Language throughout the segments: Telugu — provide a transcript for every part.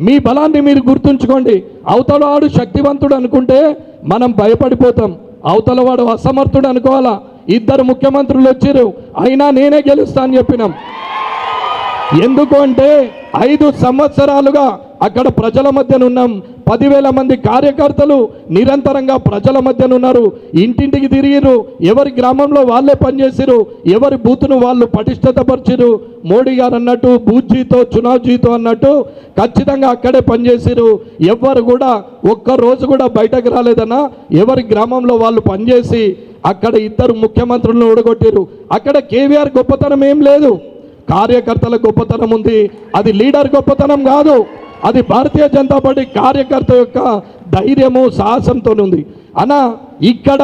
మీ బలాన్ని మీరు గుర్తుంచుకోండి. అవతలవాడు శక్తివంతుడు అనుకుంటే మనం భయపడిపోతాం. అవతలవాడు అసమర్థుడు అనుకోవాలా? ఇద్దరు ముఖ్యమంత్రులు వచ్చారు. అయినా నేనే గెలుస్తా అని చెప్పినాం. ఎందుకు అంటే ఐదు సంవత్సరాలుగా అక్కడ ప్రజల మధ్యన ఉన్నాం. పదివేల మంది కార్యకర్తలు నిరంతరంగా ప్రజల మధ్యన ఉన్నారు. ఇంటింటికి తిరిగిరు ఎవరి గ్రామంలో వాళ్ళే పనిచేసిరు ఎవరి బూతును వాళ్ళు పటిష్టతపరిచిరు మోడీ గారు అన్నట్టు బూజ్జీతో చునావ్జీతో అన్నట్టు ఖచ్చితంగా అక్కడే పనిచేసిరు ఎవ్వరు కూడా ఒక్క రోజు కూడా బయటకు రాలేదన్నా ఎవరి గ్రామంలో వాళ్ళు పనిచేసి అక్కడ ఇద్దరు ముఖ్యమంత్రులను ఓడగొట్టారు అక్కడ కేవీఆర్ గొప్పతనం ఏం లేదు. కార్యకర్తల గొప్పతనం ఉంది. అది లీడర్ గొప్పతనం కాదు. అది భారతీయ జనతా పార్టీ కార్యకర్త యొక్క ధైర్యము సాహసంతో ఉంది. అన్న ఇక్కడ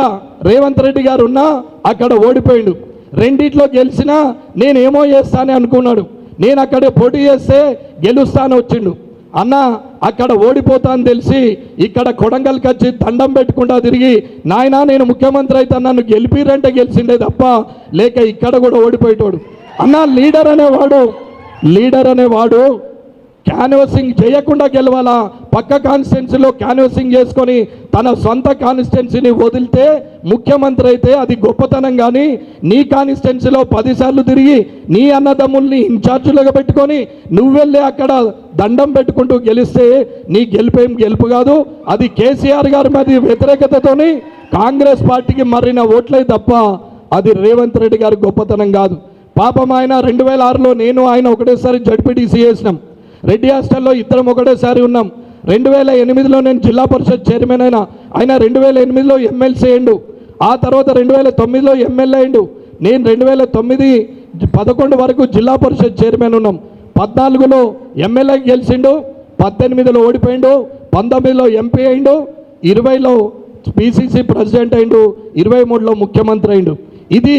రేవంత్ రెడ్డి గారు ఉన్నా అక్కడ ఓడిపోయిండు. రెండిట్లో గెలిచినా నేనేమో చేస్తానే అనుకున్నాడు. నేను అక్కడ పోటీ చేస్తే గెలుస్తాను వచ్చిండు. అన్న అక్కడ ఓడిపోతా అని తెలిసి ఇక్కడ కొడంగల్కి వచ్చి దండం పెట్టుకుంటా తిరిగి నాయనా నేను ముఖ్యమంత్రి అయితే నన్ను గెలిపిరంటే గెలిచిండే తప్ప లేక ఇక్కడ కూడా ఓడిపోయేటోడు. అన్న లీడర్ అనేవాడు లీడర్ అనేవాడు క్యాన్వసింగ్ చేయకుండా గెలవాలా? పక్క కాన్స్టిట్యున్సీలో క్యాన్వసింగ్ చేసుకొని తన సొంత కాన్స్టిట్యున్సీని వదిలితే ముఖ్యమంత్రి అయితే అది గొప్పతనం కానీ నీ కాన్స్టిట్యున్సీలో పదిసార్లు తిరిగి నీ అన్నదమ్ముల్ని ఇన్ఛార్జీలుగా పెట్టుకొని నువ్వెళ్ళి అక్కడ దండం పెట్టుకుంటూ గెలిస్తే నీ గెలిపేం గెలుపు కాదు. అది కేసీఆర్ గారి మీద వ్యతిరేకతతోని కాంగ్రెస్ పార్టీకి మరిన ఓట్లే తప్ప అది రేవంత్ రెడ్డి గారి గొప్పతనం కాదు. పాపం ఆయన రెండు వేల ఆరులో నేను ఆయన ఒకటేసారి జడ్పీటీసీ చేసినాం. రెడ్డి హాస్టల్లో ఇద్దరం ఒకటేసారి ఉన్నాం. రెండు వేల ఎనిమిదిలో నేను జిల్లా పరిషత్ చైర్మన్ అయినా ఆయన రెండు వేల ఎనిమిదిలో ఎమ్మెల్సీ అయిండు ఆ తర్వాత రెండు వేల తొమ్మిదిలో ఎమ్మెల్యే అయిండు నేను రెండు వేల తొమ్మిది పదకొండు వరకు జిల్లా పరిషత్ చైర్మన్ ఉన్నాం. పద్నాలుగులో ఎమ్మెల్యే గెలిచిండు పద్దెనిమిదిలో ఓడిపోయిండు పంతొమ్మిదిలో ఎంపీ అయిండు ఇరవైలో పిసిసి ప్రెసిడెంట్ అయిండు ఇరవై మూడులో ముఖ్యమంత్రి అయిండు ఇది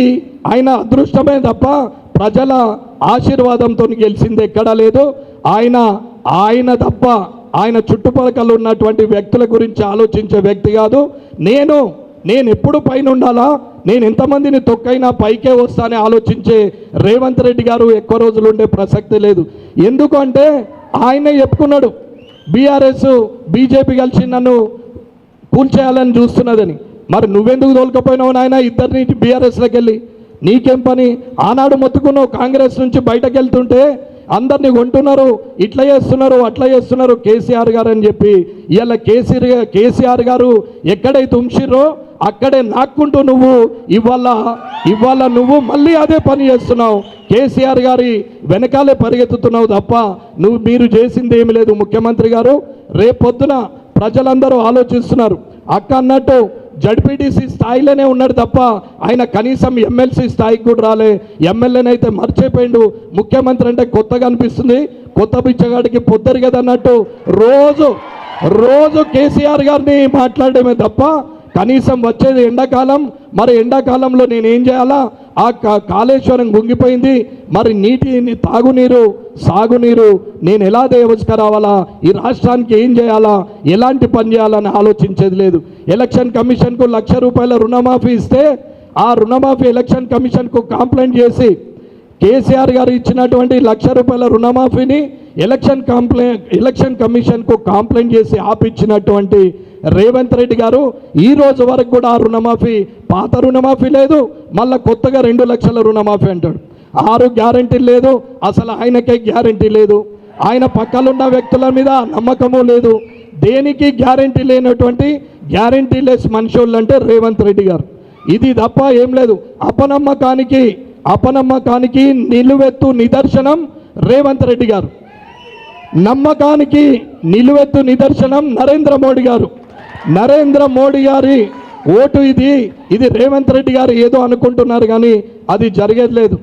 ఆయన అదృష్టమే తప్ప ప్రజల ఆశీర్వాదంతో గెలిచింది ఎక్కడా లేదు. ఆయన ఆయన తప్ప ఆయన చుట్టుపక్కల ఉన్నటువంటి వ్యక్తుల గురించి ఆలోచించే వ్యక్తి కాదు. నేను నేను ఎప్పుడు పైన ఉండాలా? నేను ఎంతమందిని తొక్కైనా పైకే వస్తానే ఆలోచించే రేవంత్ రెడ్డి గారు ఎక్కువ రోజులు ఉండే ప్రసక్తి లేదు. ఎందుకంటే ఆయనే చెప్పుకున్నాడు బీఆర్ఎస్ బీజేపీ కలిసి నన్ను కూల్చేయాలని చూస్తున్నదని. మరి నువ్వెందుకు తోలుకపోయినావు నాయన? ఇద్దరిని బీఆర్ఎస్లోకి వెళ్ళి. నీకేం పని? ఆనాడు మొత్తుకున్నావు కాంగ్రెస్ నుంచి బయటకు వెళ్తుంటే అందరినీ కొంటున్నారు ఇట్లా చేస్తున్నారు అట్లా చేస్తున్నారు కేసీఆర్ గారు అని చెప్పి ఇవాళ కేసీఆర్ కేసీఆర్ గారు ఎక్కడైతే ఉంచిర్రో అక్కడే నాక్కుంటూ నువ్వు ఇవాళ ఇవాళ నువ్వు మళ్ళీ అదే పని చేస్తున్నావు. కేసీఆర్ గారి వెనకాలే పరిగెత్తుతున్నావు తప్ప నువ్వు మీరు చేసింది ఏమి లేదు. ముఖ్యమంత్రి గారు రేపొద్దున ప్రజలందరూ ఆలోచిస్తున్నారు. అక్క అన్నట్టు జడ్పీటీసీ స్థాయిలోనే ఉన్నాడు తప్ప ఆయన కనీసం ఎమ్మెల్సీ స్థాయికి కూడా రాలే. ఎమ్మెల్యేనైతే మర్చిపోయిండు. ముఖ్యమంత్రి అంటే కొత్తగా అనిపిస్తుంది. కొత్త పిచ్చగాడికి పొద్దరు కదా అన్నట్టు రోజు రోజు కేసీఆర్ గారిని మాట్లాడడమే తప్ప కనీసం వచ్చేది ఎండాకాలం మరి ఎండాకాలంలో నేను ఏం చేయాలా? ఆ కా- కాళేశ్వరం గుంగిపోయింది మరి నీటిని తాగునీరు సాగునీరు నేను ఎలా దేవస్కరావాలా ఈ రాష్ట్రానికి ఏం చేయాలా? ఎలాంటి పని చేయాలని ఆలోచించేది లేదు. ఎలక్షన్ కమిషన్కు లక్ష రూపాయల రుణమాఫీ ఇస్తే ఆ రుణమాఫీ ఎలక్షన్ కమిషన్కు కంప్లైంట్ చేసి కేసీఆర్ గారు ఇచ్చినటువంటి లక్ష రూపాయల రుణమాఫీని ఎలక్షన్ కంప్లైంట్ ఎలక్షన్ కమిషన్కు కంప్లైంట్ చేసి ఆపిచ్చినటువంటి రేవంత్ రెడ్డి గారు ఈ రోజు వరకు కూడా ఆ రుణమాఫీ పాత రుణమాఫీ లేదు మళ్ళీ కొత్తగా రెండు లక్షల రుణమాఫీ అంటాడు. ఆరు గ్యారంటీ లేదు అసలు ఆయనకే గ్యారంటీ లేదు. ఆయన పక్కలున్న వ్యక్తుల మీద నమ్మకము లేదు. దేనికి గ్యారంటీ లేనటువంటి గ్యారంటీ లెస్ మనుషులు అంటే రేవంత్ రెడ్డి గారు. ఇది తప్ప ఏం లేదు. అపనమ్మకానికి అపనమ్మకానికి నిలువెత్తు నిదర్శనం రేవంత్ రెడ్డి గారు. నమ్మకానికి నిలువెత్తు నిదర్శనం నరేంద్ర మోడీ గారు. నరేంద్ర మోడీ గారి ఓటు ఇది ఇది రేవంత్ రెడ్డి గారు ఏదో అనుకుంటున్నారు కానీ అది జరిగేది లేదు.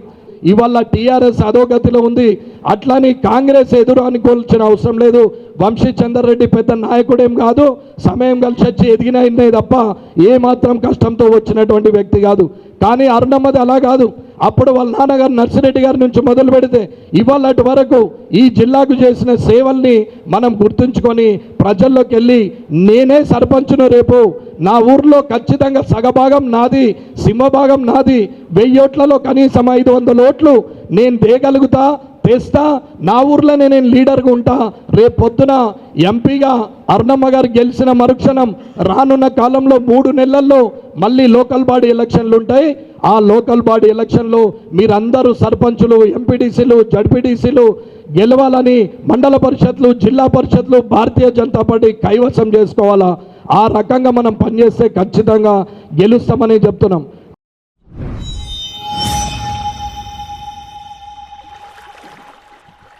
ఇవాళ టీఆర్ఎస్ అధోగతిలో ఉంది. అట్లాని కాంగ్రెస్ ఎదురు అనుకోవాల్సిన అవసరం లేదు. వంశీ చంద్రరెడ్డి పెద్ద నాయకుడేం కాదు. సమయం కలిసి వచ్చి ఎదిగిన తప్ప ఏమాత్రం కష్టంతో వచ్చినటువంటి వ్యక్తి కాదు. కానీ అరుణమ్మది అలా కాదు. అప్పుడు వాళ్ళ నాన్నగారు నర్సిరెడ్డి గారి నుంచి మొదలు పెడితే ఇవాళటి వరకు ఈ జిల్లాకు చేసిన సేవల్ని మనం గుర్తుంచుకొని ప్రజల్లోకి వెళ్ళి నేనే సర్పంచును రేపు నా ఊర్లో ఖచ్చితంగా సగభాగం నాది సింహభాగం నాది వెయ్యి ఓట్లలో కనీసం ఐదు వందల ఓట్లు నేను తేగలుగుతా చేస్తా నా ఊర్లోనే నేను లీడర్గా ఉంటా. రేపు పొద్దున ఎంపీగా అర్ణమ్మ గారు గెలిచిన మరుక్షణం రానున్న కాలంలో మూడు నెలల్లో మళ్ళీ లోకల్ బాడీ ఎలక్షన్లు ఉంటాయి. ఆ లోకల్ బాడీ ఎలక్షన్లో మీరందరూ సర్పంచులు ఎంపీడీసీలు జడ్పీటీసీలు గెలవాలని మండల పరిషత్లు జిల్లా పరిషత్లు భారతీయ జనతా పార్టీ కైవసం చేసుకోవాలా? ఆ రకంగా మనం పనిచేస్తే ఖచ్చితంగా గెలుస్తామని చెప్తున్నాం.